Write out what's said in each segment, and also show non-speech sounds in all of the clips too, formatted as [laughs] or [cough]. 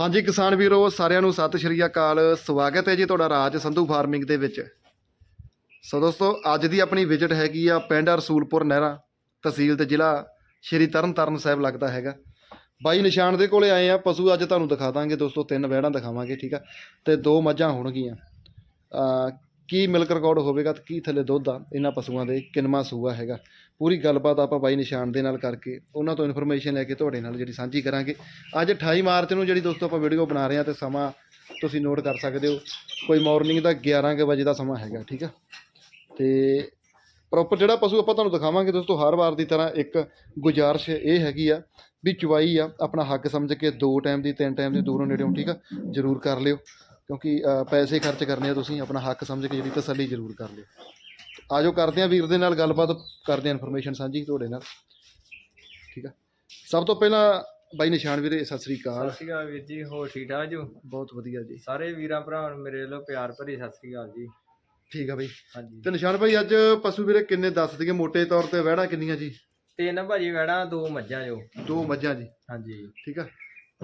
ਹਾਂਜੀ, ਕਿਸਾਨ ਵੀਰੋ, ਸਾਰਿਆਂ ਨੂੰ ਸਤਿ ਸ਼੍ਰੀ ਅਕਾਲ। ਸਵਾਗਤ ਹੈ ਜੀ ਤੁਹਾਡਾ ਰਾਜ ਸੰਧੂ ਫਾਰਮਿੰਗ ਦੇ ਵਿੱਚ। ਸੋ ਦੋਸਤੋ, ਅੱਜ ਦੀ ਆਪਣੀ ਵਿਜ਼ਿਟ ਹੈਗੀ ਆ ਪਿੰਡ ਰਸੂਲਪੁਰ ਨਹਿਰਾ, ਤਹਿਸੀਲ ਤੇ ਜ਼ਿਲ੍ਹਾ, ਸ਼੍ਰੀ ਤਰਨਤਾਰਨ ਸਾਹਿਬ ਲੱਗਦਾ ਹੈਗਾ। ਬਾਈ ਨਿਸ਼ਾਨ ਦੇ ਕੋਲੇ ਆਏ ਆ, ਪਸ਼ੂ ਅੱਜ ਤੁਹਾਨੂੰ ਦਿਖਾ ਦਾਂਗੇ ਦੋਸਤੋ, ਤਿੰਨ ਵਹਿੜਾਂ ਦਿਖਾਵਾਂਗੇ, ਠੀਕ ਆ? ਤੇ ਦੋ ਮੱਝਾਂ ਹੋਣਗੀਆਂ। ਕੀ ਮਿਲਕ ਰਿਕਾਰਡ ਹੋਵੇਗਾ ਤੇ ਕੀ ਥੱਲੇ ਦੁੱਧ ਆ? ਇਹਨਾਂ ਪਸ਼ੂਆਂ ਦੇ ਕਿੰਨਵਾਂ ਸੂਆ ਹੈਗਾ। ਪੂਰੀ ਗੱਲਬਾਤ ਆਪਾਂ ਬਾਈ ਨਿਸ਼ਾਨ ਦੇ ਨਾਲ ਕਰਕੇ, ਉਹਨਾਂ ਤੋਂ ਇਨਫੋਰਮੇਸ਼ਨ ਲੈ ਕੇ ਤੁਹਾਡੇ ਨਾਲ ਜਿਹੜੀ ਸਾਂਝੀ ਕਰਾਂਗੇ। ਅੱਜ 28 ਮਾਰਚ ਨੂੰ ਜਿਹੜੀ ਦੋਸਤੋ ਆਪਾਂ ਵੀਡੀਓ ਬਣਾ ਰਹੇ ਹਾਂ ਤੇ ਸਮਾਂ ਤੁਸੀਂ ਨੋਟ ਕਰ ਸਕਦੇ ਹੋ। ਕੋਈ ਮਾਰਨਿੰਗ ਦਾ 11 ਕੁ ਵਜੇ ਦਾ ਸਮਾਂ ਹੈਗਾ, ਠੀਕ ਆ? ਤੇ ਪ੍ਰੋਪਰ ਜਿਹੜਾ ਪਸ਼ੂ ਆਪਾਂ ਤੁਹਾਨੂੰ ਦਿਖਾਵਾਂਗੇ ਦੋਸਤੋ, ਹਰ ਵਾਰ ਦੀ ਤਰ੍ਹਾਂ ਇੱਕ ਗੁਜ਼ਾਰਿਸ਼ ਇਹ ਹੈਗੀ ਆ ਵੀ ਚੁਵਾਈ ਆ, ਆਪਣਾ ਹੱਕ ਸਮਝ ਕੇ ਦੋ ਟਾਈਮ ਦੀ, ਤਿੰਨ ਟਾਈਮ ਦੀ ਦੂਰੋਂ ਨੇੜਿਓਂ, ਠੀਕ ਆ? ਜ਼ਰੂਰ ਕਰ ਲਿਓ, ਕਿਉਂਕਿ ਪੈਸੇ ਖਰਚ ਕਰਨੇ ਆ ਤੁਸੀਂ, ਆਪਣਾ ਹੱਕ ਸਮਝ ਕੇ ਜਿਹੜੀ ਤਸੱਲੀ ਜ਼ਰੂਰ ਕਰ ਲਿਓ। ਆਜੋ ਕਰਦੇ ਆ ਵੀਰ ਦੇ ਨਾਲ ਗੱਲਬਾਤ ਕਰਦੇ ਆ ਇਨਫੋਰਮੇਸ਼ਨ ਸਾਂਝੀ ਤੁਹਾਡੇ ਨਾਲ। ਠੀਕ ਆ? ਸਭ ਤੋਂ ਪਹਿਲਾਂ ਬਾਈ ਨਿਸ਼ਾਨ ਵੀਰੇ ਸਤਿ ਸ੍ਰੀ ਅਕਾਲ। ਸਤਿ ਸ਼੍ਰੀ ਅਕਾਲ ਵੀਰ ਜੀ ਹੋਰ ਠੀਕ ਠਾਕ ਜੋ? ਬਹੁਤ ਵਧੀਆ ਜੀ। ਸਾਰੇ ਵੀਰਾਂ ਭਰਾਵਾਂ ਨੂੰ ਮੇਰੇ ਵੱਲੋਂ ਪਿਆਰ ਭਰੀ ਸਤਿ ਸ਼੍ਰੀ ਅਕਾਲ ਜੀ। ਠੀਕ ਆ ਬਾਈ। ਹਾਂਜੀ। ਤੇ ਨਿਸ਼ਾਨ ਭਾਈ ਅੱਜ ਪਸ਼ੂ ਵੀਰੇ ਕਿੰਨੇ ਦੱਸ ਦਈਏ? ਮੋٹے ਤੌਰ ਤੇ ਵਹਿੜਾ ਕਿੰਨੀਆਂ ਜੀ? ਤਿੰਨ ਭਾਜੀ ਵੈੜਾਂ ਦੋ ਮੱਝਾਂ ਜੋ। ਦੋ ਮੱਝਾਂ ਜੀ। ਹਾਂਜੀ। ਠੀਕ ਆ?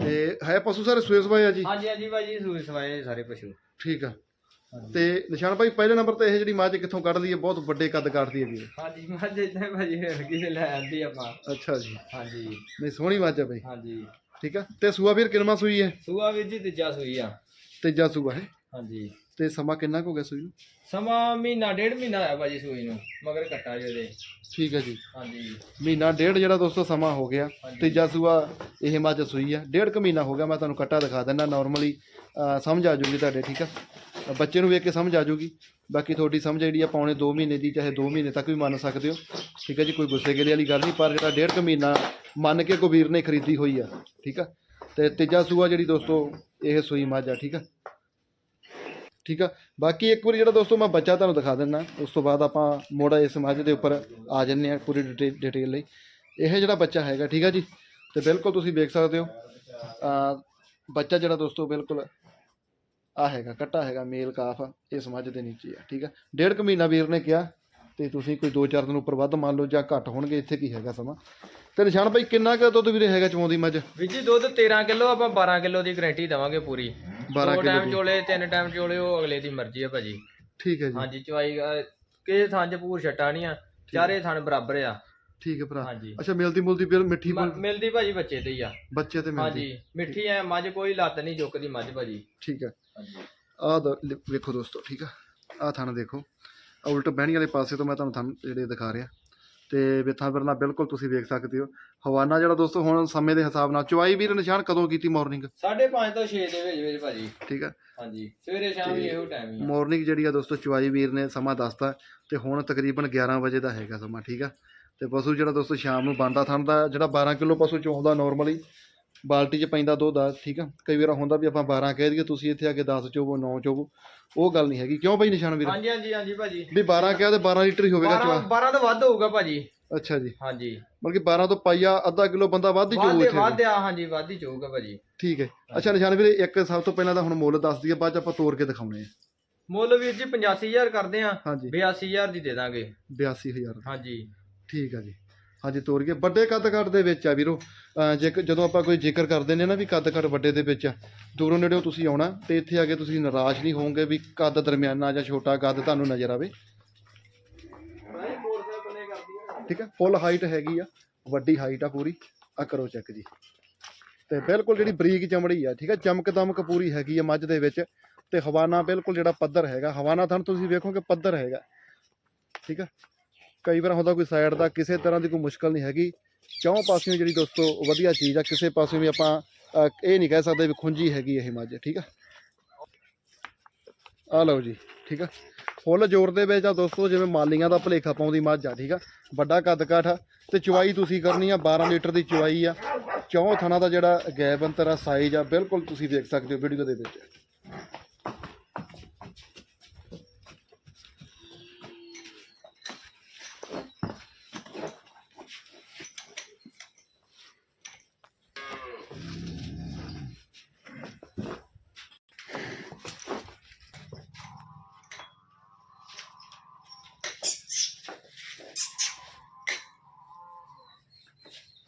ਤੇ ਹੈ ਪਸ਼ੂ ਸਾਰੇ ਸੂਏ ਸਵਾਏ ਆ ਜੀ? ਹਾਂਜੀ ਹਾਂਜੀ ਭਾਜੀ ਸੂਏ ਸਵਾਏ ਸਾਰੇ ਪਸ਼ੂ। ਠੀਕ ਆ। ਤੇ ਨਿਸ਼ਾਨ ਭਾਈ ਪਹਿਲੇ ਨੰਬਰ ਤੇ ਇਹ ਜਿਹੜੀ ਮੱਝ ਕਿੱਥੋਂ ਕੱਢਦੀ ਹੈ ਬਹੁਤ ਵੱਡੇ ਕੱਦ ਕੱਢਦੀ ਹੈ। ਵੀਰੇ ਹਾਂਜੀ ਮੱਝ ਇਦਾਂ ਭਾਜੀ ਤੇ ਲੈ ਆਂਦੀ ਆਪਾਂ। ਅੱਛਾ ਜੀ। ਹਾਂਜੀ। ਨਹੀਂ ਸੋਹਣੀ ਮੱਝ ਆ ਬਈ ਹਾਂਜੀ। ਠੀਕ ਆ? ਤੇ ਸੂਆ ਵੀਰ ਕਿੰਨਵਾਂ ਸੂਈ ਹੈ? ਸੂਆ ਵੀਰ ਜੀ ਤੀਜਾ ਸੂਈ ਆ। ਤੀਜਾ ਸੂਆ ਹੈ। ਹਾਂਜੀ। ਤੇ ਸਮਾਂ ਕਿੰਨਾ ਕੁ ਹੋ ਗਿਆ ਸੂਈ ਨੂੰ? ਸਮਾਂ ਮਹੀਨਾ ਡੇਢ ਮਹੀਨਾ ਹੋਇਆ ਭਾਜੀ ਸੂਈ ਨੂੰ ਮਗਰ ਕੱਟਾ ਜੀ ਉਹਦੇ। ਠੀਕ ਹੈ ਜੀ। ਹਾਂਜੀ। ਮਹੀਨਾ ਡੇਢ ਜਿਹੜਾ ਦੋਸਤੋ ਸਮਾਂ ਹੋ ਗਿਆ। ਹਾਂਜੀ। ਤੀਜਾ ਸੂਆ ਇਹ ਮੱਝ ਸੂਈ ਆ। ਡੇਢ ਕੁ ਮਹੀਨਾ ਹੋ ਗਿਆ ਮੈਂ ਤੁਹਾਨੂੰ ਕੱਟਾ ਦਿਖਾ ਦਿੰਦਾ ਨਾਰਮਲੀ ਸਮਝ ਆ ਜੂਗੀ ਤੁਹਾਡੇ ਠੀਕ ਆ? ਬੱਚੇ ਨੂੰ ਵੇਖ ਕੇ ਸਮਝ ਆ ਜੂਗੀ ਬਾਕੀ ਤੁਹਾਡੀ ਸਮਝ ਜਿਹੜੀ ਆ ਪੌਣੇ 2 ਮਹੀਨੇ ਦੀ, ਚਾਹੇ 2 ਮਹੀਨੇ ਤੱਕ ਵੀ ਮੰਨ ਸਕਦੇ ਹੋ। ਠੀਕ ਹੈ ਜੀ, ਕੋਈ ਗੁੱਸੇ ਗੇਲੇ ਵਾਲੀ ਗੱਲ ਨਹੀਂ, ਪਰ ਜਿਹੜਾ ਡੇਢ ਕੁ ਮਹੀਨਾ ਮੰਨ ਕੇ ਕਬੀਰ ਨੇ ਖਰੀਦੀ ਹੋਈ ਆ, ਠੀਕ ਆ? ਤੇ ਤੀਜਾ ਸੂਆ ਜਿਹੜੀ ਦੋਸਤੋ, ਇਹ ਸੂਈ ਮੱਝ ਆ, ਠੀਕ ਆ? ਠੀਕ ਆ? ਬਾਕੀ ਇੱਕ ਵਾਰੀ ਜਿਹੜਾ ਦੋਸਤੋ ਮੈਂ ਬੱਚਾ ਤੁਹਾਨੂੰ ਦਿਖਾ ਦਿੰਦਾ ਉਸ ਤੋਂ ਬਾਅਦ ਆਪਾਂ ਮੋੜਾ ਇਸ ਮੱਝ ਦੇ ਉੱਪਰ ਆ ਜੰਨੇ ਆ ਪੂਰੀ ਡਿਟੇਲ ਲਈ। ਇਹ ਜਿਹੜਾ ਬੱਚਾ ਹੈਗਾ, ਠੀਕ ਆ ਜੀ? ਤੇ ਬਿਲਕੁਲ ਤੁਸੀਂ ਵੇਖ ਸਕਦੇ ਹੋ ਬੱਚਾ ਜਿਹੜਾ ਦੋਸਤੋ ਬਿਲਕੁਲ ਆ ਹੈਗਾ ਕੱਟਾ ਹੈਗਾ ਮੇਲ ਕਾਫ ਇਸ ਮੱਝ ਦੇ ਨੀਚੇ ਆ ਠੀਕ ਆ? ਡੇਢ ਕੁ ਮਹੀਨਾ ਵੀਰ ਨੇ ਕਿਹਾ ਤੇ ਤੁਸੀਂ ਕੋਈ 2-4 ਦਿਨ ਉੱਪਰ ਵੱਧ ਮੰਨ ਲਓ ਜਾਂ ਘੱਟ ਹੋਣਗੇ ਇੱਥੇ ਕੀ ਹੈਗਾ ਸਮਾਂ? ਤੇ ਨਿਸ਼ਾਨ ਭਾਈ ਕਿੰਨਾ ਕੁ ਦੁੱਧ ਵੀਰੇ ਹੈਗਾ ਚਵਾਉਂਦੀ ਮੱਝ? ਵੀਰ ਜੀ ਦੁੱਧ 13 ਕਿਲੋ ਆਪਾਂ 12 ਕਿਲੋ ਦੀ ਗਾਰੰਟੀ ਦੇਵਾਂਗੇ ਪੂਰੀ। 12 ਦੋ ਕਿਲੋ ਟਾਈਮ ਚੋਲੇ ਤਿੰਨ ਟਾਈਮ ਚੋਲੇ ਉਹ ਅਗਲੇ ਦੀ ਮਰਜ਼ੀ ਆ ਭਾਜੀ। ਠੀਕ ਹੈ ਜੀ। ਹਾਂਜੀ ਚਵਾਈ ਕਿਸੇ ਥਾਂ 'ਚ ਪੂਰ ਛੱਟਾ ਨਹੀਂ ਆ ਚਾਰੇ ਥਾਂ ਬਰਾਬਰ ਆ। ਠੀਕ ਹੈ ਭਰਾ। ਹਾਂਜੀ। ਅੱਛਾ ਮਿਲਦੀ ਮੁਲਦੀ ਫਿਰ ਮਿੱਠੀ ਮਿਲਦੀ? ਭਾਜੀ ਬੱਚੇ ਤੇ ਹੀ ਆ। ਬੱਚੇ ਤੇ ਮਿਲਦੀ। ਹਾਂਜੀ ਮਿੱਠੀ ਐ ਮੱਝ ਕੋਈ ਲੱਤ ਨਹੀਂ ਚੁੱਕਦੀ ਮੱਝ ਭਾਜੀ। ਠੀਕ ਹੈ ਆਹ ਵੇਖੋ ਦੋਸਤੋ ਠੀਕ ਆ? ਆਹ ਥਣ ਦੇਖੋ। ਆਹ ਉਲਟ ਬਹਿਣੀ ਵਾਲੇ ਪਾਸੇ ਤੋਂ ਮੈਂ ਤੁਹਾਨੂੰ ਥਣ ਜਿਹੜੇ ਦਿਖਾ ਰਿਹਾ। ਤੇ ਵਿਥਾਂ ਵਰਨਾ ਬਿਲਕੁਲ ਤੁਸੀਂ ਵੇਖ ਸਕਦੇ ਹੋ। ਹਵਾਨਾ ਜਿਹੜਾ ਦੋਸਤੋ ਹੁਣ ਸਮੇਂ ਦੇ ਹਿਸਾਬ ਨਾਲ ਚੁਆਈ ਵੀਰ ਨਿਸ਼ਾਨ ਕਦੋਂ ਕੀਤੀ ਮਾਰਨਿੰਗ 5:30 ਤੋਂ 6 ਦੇ ਵਿੱਚ ਵਿੱਚ ਭਾਜੀ। ਠੀਕ ਆ? ਹਾਂਜੀ। ਸਵੇਰੇ ਸ਼ਾਮ ਵੀ ਇਹੋ ਟਾਈਮ ਹੀ ਆ। ਮਾਰਨਿੰਗ ਜਿਹੜੀ ਆ ਦੋਸਤੋ ਚੁਆਈ ਵੀਰ ਨੇ ਸਮਾਂ ਦੱਸਤਾ ਤੇ ਹੁਣ ਤਕਰੀਬਨ 11 ਵਜੇ ਦਾ ਹੈਗਾ ਸਮਾਂ ਠੀਕ ਆ? ਤੇ ਪਸ਼ੂ ਜਿਹੜਾ ਦੋਸਤੋ ਸ਼ਾਮ ਨੂੰ ਬੰਦਾ ਥਣ ਦਾ ਜਿਹੜਾ 12 ਕਿਲੋ ਪਸ਼ੂ ਚੋਂਦਾ ਨਾਰਮਲੀ ਬਾਲਟੀ 'ਚ ਪੈਂਦਾ ਦੁੱਧ ਆ ਠੀਕ ਆ? ਕਈ ਵਾਰ ਹੁੰਦਾ ਵੀ ਆਪਾਂ 12 ਕਹਿ ਦਈਏ ਤੁਸੀਂ ਇੱਥੇ ਆ ਕੇ 10 ਚੋਵੋ 9 ਚੋਵੋ ਉਹ ਗੱਲ ਨਹੀਂ ਹੈਗੀ। ਕਿਉਂ ਬਈ ਨਿਸ਼ਾਨ ਵੀਰ? ਹਾਂਜੀ ਹਾਂਜੀ ਹਾਂਜੀ ਭਾਜੀ। ਵੀ 12 ਕਿਹਾ ਤੇ 12 ਲੀਟਰ ਹੀ ਹੋਵੇਗਾ 12 ਚਵਾ। 12 ਤੋਂ ਵੱਧ ਹੋਊਗਾ ਭਾਜੀ। ਅੱਛਾ ਜੀ। ਹਾਂਜੀ। ਮਤਲਬ ਕਿ 12 ਤੋਂ ਪਾਈਆ ਅੱਧਾ ਕਿਲੋ ਬੰਦਾ ਵੱਧ ਹੀ ਚੋਊ ਵੱਧ ਇੱਥੇ। ਵੱਧ ਆ ਹਾਂਜੀ ਵੱਧ ਹੀ ਚੋਊਗਾ ਭਾਜੀ। ਠੀਕ ਹੈ। ਅੱਛਾ ਨਿਸ਼ਾਨ ਵੀਰੇ ਇੱਕ ਸਭ ਤੋਂ ਪਹਿਲਾਂ ਤਾਂ ਹੁਣ ਮੁੱਲ ਦੱਸ ਦਈਏ ਬਾਅਦ ਚ ਆਪਾਂ ਤੋੜ ਕੇ ਦਿਖਾਉਣੇ ਆ। ਮੁੱਲ ਵੀਰ ਜੀ 85000 ਕਰਦੇ ਆ ਹਾਂਜੀ। 82000 ਦੀ ਦੇ ਦਾਂਗੇ। 82000 ਹਾਂਜੀ। ਠੀਕ ਆ ਜੀ। ਹਾਂਜੀ ਤੋਰੀਏ ਵੱਡੇ ਕੱਦ ਕੱਟ ਦੇ ਵਿੱਚ ਆ ਵੀਰੋ। ਅਹ ਜੇ ਜਦੋਂ ਆਪਾਂ ਕੋਈ ਜ਼ਿਕਰ ਕਰਦੇ ਨੇ ਨਾ ਵੀ ਕੱਦ ਕੱਟ ਵੱਡੇ ਦੇ ਵਿੱਚ ਆ, ਦੂਰੋਂ ਨੇੜਿਓਂ ਤੁਸੀਂ ਆਉਣਾ ਤੇ ਇੱਥੇ ਆ ਕੇ ਤੁਸੀਂ ਨਿਰਾਸ਼ ਨਹੀਂ ਹੋਵੋਗੇ ਵੀ ਕੱਦ ਦਰਮਿਆਨਾ ਜਾਂ ਛੋਟਾ ਕੱਦ ਤੁਹਾਨੂੰ ਨਜ਼ਰ ਆਵੇ। ਠੀਕ ਹੈ? ਫੁੱਲ ਹਾਈਟ ਹੈਗੀ ਆ। ਵੱਡੀ ਹਾਈਟ ਆ ਪੂਰੀ। ਆ ਕਰੋ ਚੈੱਕ ਜੀ। ਤੇ ਬਿਲਕੁਲ ਜਿਹੜੀ ਬਰੀਕ ਚਮੜੀ ਆ, ਠੀਕ ਆ ਚਮਕ ਦਮਕ ਪੂਰੀ ਹੈਗੀ ਆ ਮੱਝ ਦੇ ਵਿੱਚ ਤੇ ਹਵਾਨਾ ਬਿਲਕੁਲ ਜਿਹੜਾ ਪੱਧਰ ਹੈਗਾ, ਹਵਾਨਾ ਥਣ ਤੁਸੀਂ ਵੇਖੋਗੇ ਪੱਧਰ ਹੈਗਾ। ਠੀਕ ਹੈ? ਕਈ ਵਾਰ ਹੁੰਦਾ ਕੋਈ ਸਾਈਡ ਦਾ ਕਿਸੇ ਤਰ੍ਹਾਂ ਦੀ ਕੋਈ ਮੁਸ਼ਕਲ ਨਹੀਂ ਹੈਗੀ। ਚੌਂ ਪਾਸਿਓਂ ਜਿਹੜੀ ਦੋਸਤੋ ਵਧੀਆ ਚੀਜ਼ ਆ, ਕਿਸੇ ਪਾਸਿਓਂ ਵੀ ਆਪਾਂ ਇਹ ਨਹੀਂ ਕਹਿ ਸਕਦੇ ਵੀ ਖੁੰਝੀ ਹੈਗੀ ਇਹ ਮੱਝ, ਠੀਕ ਆ? ਆ ਲਓ ਜੀ, ਠੀਕ ਆ? ਫੁੱਲ ਜ਼ੋਰ ਦੇ ਵਿੱਚ ਆ ਦੋਸਤੋ, ਜਿਵੇਂ ਮਾਲੀਆਂ ਦਾ ਭਲੇਖਾ ਪਾਉਂਦੀ ਮੱਝ ਆ, ਠੀਕ ਆ? ਵੱਡਾ ਕੱਦ ਕਾਠ ਆ ਤੇ ਚੁਆਈ ਤੁਸੀਂ ਕਰਨੀ ਆ 12 ਲੀਟਰ ਦੀ ਚੁਆਈ ਆ। ਚੌਂ ਥਣਾ ਦਾ ਜਿਹੜਾ ਗੈਪ ਅੰਤਰ ਆ ਸਾਈਜ਼ ਆ, ਬਿਲਕੁਲ ਤੁਸੀਂ ਦੇਖ ਸਕਦੇ ਹੋ ਵੀਡੀਓ ਦੇ ਵਿੱਚ।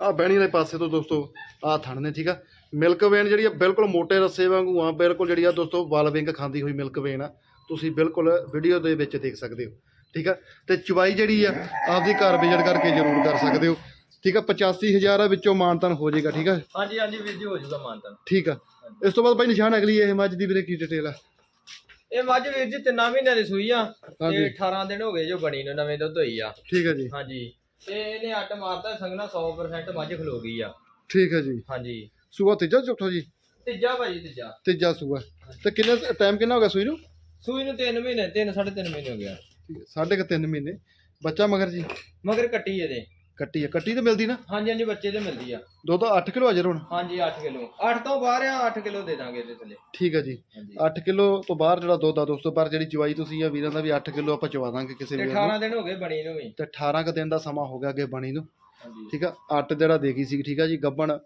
ਆ ਬਹਿਣੀ ਵਾਲੇ ਪਾਸੇ ਤੋਂ ਦੋਸਤੋ ਆ ਥਣ ਨੇ ਠੀਕ ਆ? ਮਿਲਕ ਵੇਨ ਜਿਹੜੀ ਆ ਬਿਲਕੁਲ ਮੋਟੇ ਰੱਸੇ ਵਾਂਗੂ ਆ ਬਿਲਕੁਲ ਜਿਹੜੀ ਆ ਦੋਸਤੋ ਵਾਲ ਵਿੰਗ ਖਾਂਦੀ ਹੋਈ ਮਿਲਕ ਵੇਨ ਆ। ਤੁਸੀਂ ਬਿਲਕੁਲ ਵੀਡੀਓ ਦੇ ਵਿੱਚ ਦੇਖ ਸਕਦੇ ਹੋ ਠੀਕ ਆ? ਤੇ ਚਵਾਈ ਜਿਹੜੀ ਆ ਆਪਦੀ ਘਰ ਵਿਜ਼ਿਟ ਕਰਕੇ ਜ਼ਰੂਰ ਕਰ ਸਕਦੇ ਹੋ ਠੀਕ ਆ? 85000 ਆ ਵਿੱਚੋਂ ਮਾਨਤਨ ਹੋ ਜਾਏਗਾ ਠੀਕ ਆ? ਹਾਂਜੀ ਹਾਂਜੀ ਵੀਰ ਜੀ ਹੋ ਜਾਊਗਾ ਮਾਨਤਨ। ਠੀਕ ਆ। ਇਸ ਤੋਂ ਬਾਅਦ ਬਾਈ ਨਿਸ਼ਾਨ ਅਗਲੀ ਇਹ ਮੱਝ ਦੀ ਵੀਰੇ ਕੀ ਡਿਟੇਲ ਆ? ਇਹ ਮੱਝ ਵੀਰ ਜੀ ਤਿੰਨਾਂ ਮਹੀਨਿਆਂ ਦੀ ਸੂਈ ਆ। ਤੇ 18 ਦਿਨ ਹੋ ਗਏ ਜੋ ਬਣੀ ਨੂੰ ਨਵੇਂ ਦੁੱਧ ਹੋਈ ਆ। ਠੀਕ ਆ ਜੀ। ਹਾਂਜੀ। ਤੇ ਇਹਨੇ ਅੱਟ ਮਾਰਤਾ ਸੰਗਣਾ 100% ਮੱਝ ਖਲੋ ਗਈ ਆ। ਠੀਕ ਆ ਜੀ। ਹਾਂਜੀ। ਸੂਆ ਤੀਜਾ ਚੌਥਾ ਜੀ? ਤੀਜਾ ਭਾਜੀ ਤੀਜਾ। ਤੀਜਾ ਸੂਆ। ਤੇ ਕਿੰਨਾ ਟਾਈਮ ਕਿੰਨਾ ਹੋ ਗਿਆ ਸੂਈ ਨੂੰ? ਸੂਈ ਨੂੰ 3 ਮਹੀਨੇ 3 3.5 ਮਹੀਨੇ ਹੋ ਗਿਆ। ਠੀਕ ਹੈ, ਸਾਢੇ ਕੁ ਤਿੰਨ ਮਹੀਨੇ। ਬੱਚਾ ਮਗਰ ਜੀ? ਮਗਰ ਕੱਟੀ ਇਹਦੇ। ਕੱਟੀ ਆ। ਕੱਟੀ ਤੇ ਮਿਲਦੀ ਨਾ? ਹਾਂਜੀ ਹਾਂਜੀ ਬੱਚੇ ਤੇ ਮਿਲਦੀ ਆ। ਦੁੱਧ 8 ਕਿਲੋ ਅਜਰ ਹੁਣ ਹਾਂਜੀ 8 ਕਿਲੋ। 8 ਤੋਂ ਬਾਹਰ ਆ 8 ਕਿਲੋ ਦੇ ਦਾਂਗੇ ਇਹਦੇ ਥੱਲੇ। ਠੀਕ ਆ ਜੀ। ਹਾਂਜੀ। 8 ਕਿਲੋ ਤੋਂ ਬਾਹਰ ਜਿਹੜਾ ਦੁੱਧ ਆ ਦੋਸਤੋ ਪਰ ਜਿਹੜੀ ਚਵਾਈ ਤੁਸੀਂ ਆ ਵੀਰਾਂ ਦਾ ਵੀ 8 ਕਿਲੋ ਆਪਾਂ ਚਵਾ ਦਾਂਗੇ ਕਿਸੇ ਤੇ ਵੀਰ ਨੂੰ। 18 ਦਿਨ ਹੋ ਗਏ ਬਣੀ ਨੂੰ ਵੀ। ਤੇ 18 ਕ ਦਿਨ ਦਾ ਸਮਾਂ ਹੋ ਗਿਆ ਅੱਗੇ ਬਣੀ ਨੂੰ। ਹਾਂਜੀ। ਠੀਕ ਆ? 8 ਜਿਹੜਾ ਦੇ ਗਈ ਸੀ ਠੀਕ ਆ ਜੀ? ਗੱਬਣ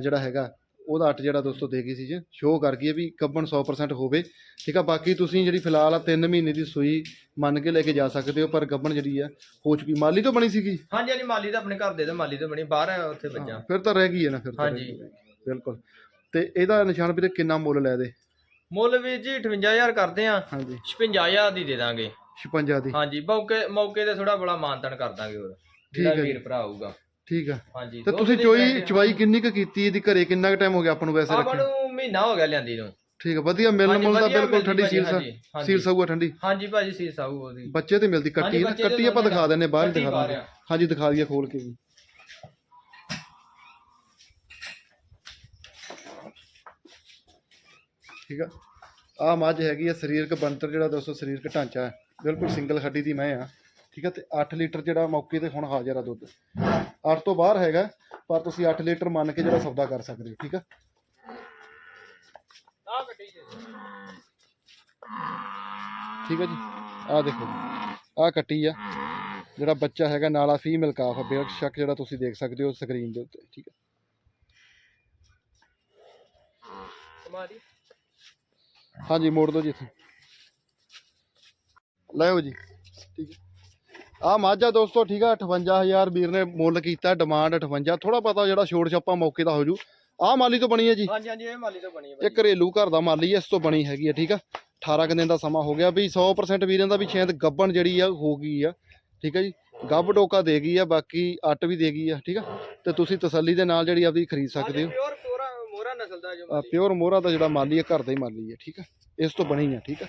ਜਿਹੜਾ ਹੈਗਾ ਉਹਦਾ 8 ਜਿਹੜਾ ਦੋਸਤੋ ਦੇ ਗਈ ਸੀ ਜੀ ਸ਼ੋਅ ਕਰ ਗਈ ਹੈ ਵੀ ਗੱਬਣ 100% ਹੋਵੇ। ਠੀਕ ਆ ਬਾਕੀ ਤੁਸੀਂ ਜਿਹੜੀ ਫਿਲਹਾਲ ਆ 3 ਮਹੀਨੇ ਦੀ ਸੂਈ ਮੰਨ ਕੇ ਲੈ ਕੇ ਜਾ ਸਕਦੇ ਹੋ ਪਰ ਗੱਬਣ ਜਿਹੜੀ ਆ ਹੋ ਚੁੱਕੀ ਮਾਲੀ ਤੋਂ ਬਣੀ ਸੀਗੀ? ਹਾਂਜੀ ਹਾਂਜੀ ਮਾਲੀ ਤਾਂ ਆਪਣੇ ਘਰ ਦੇ ਦੇ ਮਾਲੀ ਤੋਂ ਬਣੀ ਬਾਹਰ ਆ ਉੱਥੇ ਬੱਚਾ ਫਿਰ ਤਾਂ ਰਹਿ ਗਈ ਹੈ ਨਾ ਫਿਰ ਤਾਂ ਹਾਂਜੀ। ਬਿਲਕੁਲ। ਤੇ ਇਹਦਾ ਨਿਸ਼ਾਨ ਵੀਰੇ ਕਿੰਨਾ ਮੁੱਲ ਲੈ ਦੇ? ਮੁੱਲ ਵੀਰ ਜੀ 58000 ਕਰਦੇ ਆ ਹਾਂਜੀ। 56000 ਦੀ ਦੇ ਦਾਂਗੇ। 56 ਦੀ। ਹਾਂਜੀ ਮੌਕੇ ਮੌਕੇ ਤੇ ਥੋੜਾ ਬੜਾ ਮਾਨਤਨ ਕਰ ਦਾਂਗੇ ਹੋਰ ਠੀਕ ਹੈ। ਵੀਰ ਭਰਾ ਆਊਗਾ। ਠੀਕ ਆ। ਹਾਂਜੀ ਤੇ ਤੁਸੀਂ ਚੋਈ ਚਵਾਈ ਕਿੰਨੀ ਕੁ ਕੀਤੀ ਇਹਦੀ? ਘਰੇ ਕਿੰਨਾ ਕੁ ਟਾਈਮ ਹੋ ਗਿਆ ਆਪਾਂ ਨੂੰ ਵੈਸੇ ਆਪਾਂ ਰੱਖੇ ਨੂੰ ਮਹੀਨਾ ਹੋ ਗਿਆ ਲਿਆਂਦੀ ਨੂੰ। ਠੀਕ ਆ ਵਧੀਆ ਮਿਲਣ ਮੁੱਲ ਦਾ ਬਿਲਕੁਲ ਠੰਡੀ ਸੀਲ ਸਾ। ਸੀਲ ਸਾਊ ਆ ਠੰਡੀ। ਹਾਂਜੀ। ਭਾਜੀ ਸੀ ਸਾਊ ਉਹਦੀ। ਬੱਚੇ ਤੇ ਮਿਲਦੀ ਕੱਟੀ ਨਾ? ਕੱਟੀ ਆਪਾਂ ਦਿਖਾ ਦਿੰਨੇ ਬਾਹਰ ਦਿਖਾ ਦਿੰਦੇ। ਹਾਂਜੀ ਦਿਖਾ ਦਈਏ ਖੋਲ ਕੇ ਵੀ। ਠੀਕ ਆ। ਆ ਮੱਝ ਹੈਗੀ ਆ ਸਰੀਰਕ ਬਣਤਰ ਜਿਹੜਾ ਦੋਸਤੋ ਸਰੀਰਕ ਢਾਂਚਾ ਹੈ। ਬਿਲਕੁਲ ਸਿੰਗਲ ਹੱਡੀ ਦੀ ਮੈਂ ਆ। ਠੀਕ ਹੈ ਤੇ 8 ਲੀਟਰ ਜਿਹੜਾ ਮੌਕੇ ਤੇ ਹੁਣ ਹਾਜ਼ਰ ਆ ਦੁੱਧ। 8 ਤੋਂ ਬਾਹਰ ਹੈਗਾ, ਪਰ ਤੁਸੀਂ 8 ਲੀਟਰ ਮੰਨ ਕੇ ਜਿਹੜਾ ਸੌਦਾ ਕਰ ਸਕਦੇ ਹੋ, ਠੀਕ ਆ? ਠੀਕ ਹੈ ਜੀ। ਆਹ ਦੇਖੋ ਆਹ ਕੱਟੀ ਆ, ਜਿਹੜਾ ਬੱਚਾ ਹੈਗਾ ਨਾਲਾ ਫੀਮੇਲ ਕਾਫ ਆ ਸ਼ੱਕ ਜਿਹੜਾ ਤੁਸੀਂ ਦੇਖ ਸਕਦੇ ਹੋ ਸਕਰੀਨ ਦੇ ਉੱਤੇ, ਠੀਕ ਹੈ ਹਾਂਜੀ, ਮੋੜ ਦਿਓ ਜੀ ਇੱਥੇ। ਲੈ ਜੀ, ਠੀਕ ਹੈ ਆ ਮਾਝਾ ਦੋਸਤੋ ਠੀਕ ਆ 58000 ਵੀਰ ਨੇ ਮੁੱਲ ਕੀਤਾ ਡਿਮਾਂਡ 58 ਥੋੜਾ ਪਤਾ ਜਿਹੜਾ ਛੋੜ ਛਾਪਾ ਮੌਕੇ ਦਾ ਹੋ ਜੂ ਆ ਮਾਲੀ ਤੋਂ ਬਣੀ ਹੈ ਜੀ। ਹਾਂਜੀ ਹਾਂਜੀ ਇਹ ਮਾਲੀ ਤੋਂ ਬਣੀ ਹੈ ਇਹ ਘਰੇਲੂ ਘਰ ਦਾ ਮਾਲੀ ਹੈ ਇਸ ਤੋਂ ਬਣੀ ਹੈਗੀ ਹੈ ਠੀਕ ਆ। 18 ਕੁ ਦਿਨ ਦਾ ਸਮਾਂ ਹੋ ਗਿਆ ਵੀ 100% ਵੀਰਾਂ ਦਾ ਵੀ ਸ਼ਾਇਦ ਗੱਬਣ ਜਿਹੜੀ ਆ ਹੋ ਗਈ ਆ ਠੀਕ ਆ ਜੀ। ਗੱਬ ਡੋਕਾ ਦੇ ਗਈ ਆ ਬਾਕੀ ਅੱਟ ਵੀ ਦੇ ਗਈ ਆ ਠੀਕ ਆ। ਤੇ ਤੁਸੀਂ ਤਸੱਲੀ ਦੇ ਨਾਲ ਜਿਹੜੀ ਆਪਦੀ ਖਰੀਦ ਸਕਦੇ ਹੋ। ਪਿਓਰ ਮੋਰਾ ਨਸਲ ਦਾ ਜੋ ਪਿਓਰ ਮੋਹਰਾ ਦਾ ਜਿਹੜਾ ਮਾਲੀ ਹੈ ਘਰ ਦਾ ਹੀ ਮਾਲੀ ਹੈ ਠੀਕ ਆ। ਇਸ ਤੋਂ ਬਣੀ ਆ ਠੀਕ ਆ।